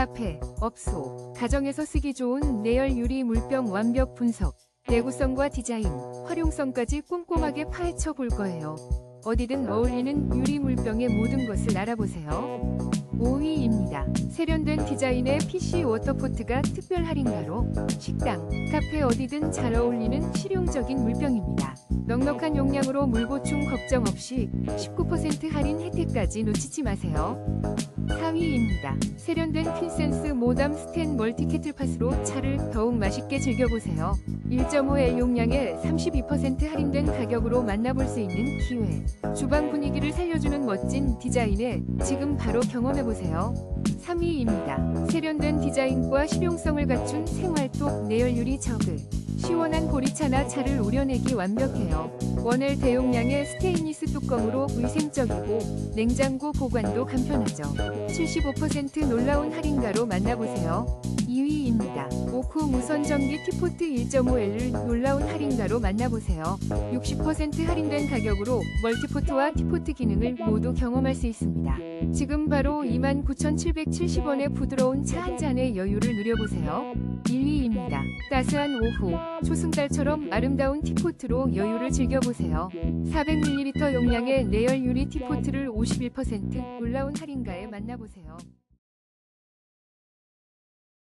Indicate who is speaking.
Speaker 1: 카페, 업소, 가정에서 쓰기 좋은 내열 유리 물병 완벽 분석, 내구성과 디자인, 활용성까지 꼼꼼하게 파헤쳐 볼 거예요. 어디든 어울리는 유리 물병의 모든 것을 알아보세요. 5위입니다. 세련된 디자인의 PC 워터포트가 특별 할인가로 식당, 카페 어디든 잘 어울리는 실용적인 물병입니다. 넉넉한 용량으로 물 보충 걱정 없이 19% 할인 혜택까지 놓치지 마세요. 4위입니다. 세련된 퀸센스 모담 스텐 멀티 캐틀 팟으로 차를 더욱 맛있게 즐겨보세요. 1.5L 용량에 32% 할인된 가격으로 만나볼 수 있는 기회. 주방 분위기를 살려주는 멋진 디자인에 지금 바로 경험해보세요. 3위입니다. 세련된 디자인과 실용성을 갖춘 생활톱 내열유리 저글. 시원한 보리차나 차를 우려내기 완벽해요. 원L 대용량의 스테인리스 뚜껑으로 위생적이고 냉장고 보관도 간편하죠. 75% 놀라운 할인가로 만나보세요. 2위입니다. 오쿠 무선 전기 티포트 1.5L을 놀라운 할인가로 만나보세요. 60% 할인된 가격으로 멀티포트와 티포트 기능을 모두 경험할 수 있습니다. 지금 바로 29,770원의 부드러운 차 한 잔의 여유를 누려보세요. 1위 입니다. 따스한 오후, 초승달처럼 아름다운 티포트로 여유를 즐겨보세요. 400ml 용량의 내열 유리 티포트를 51% 놀라운 할인가에 만나보세요.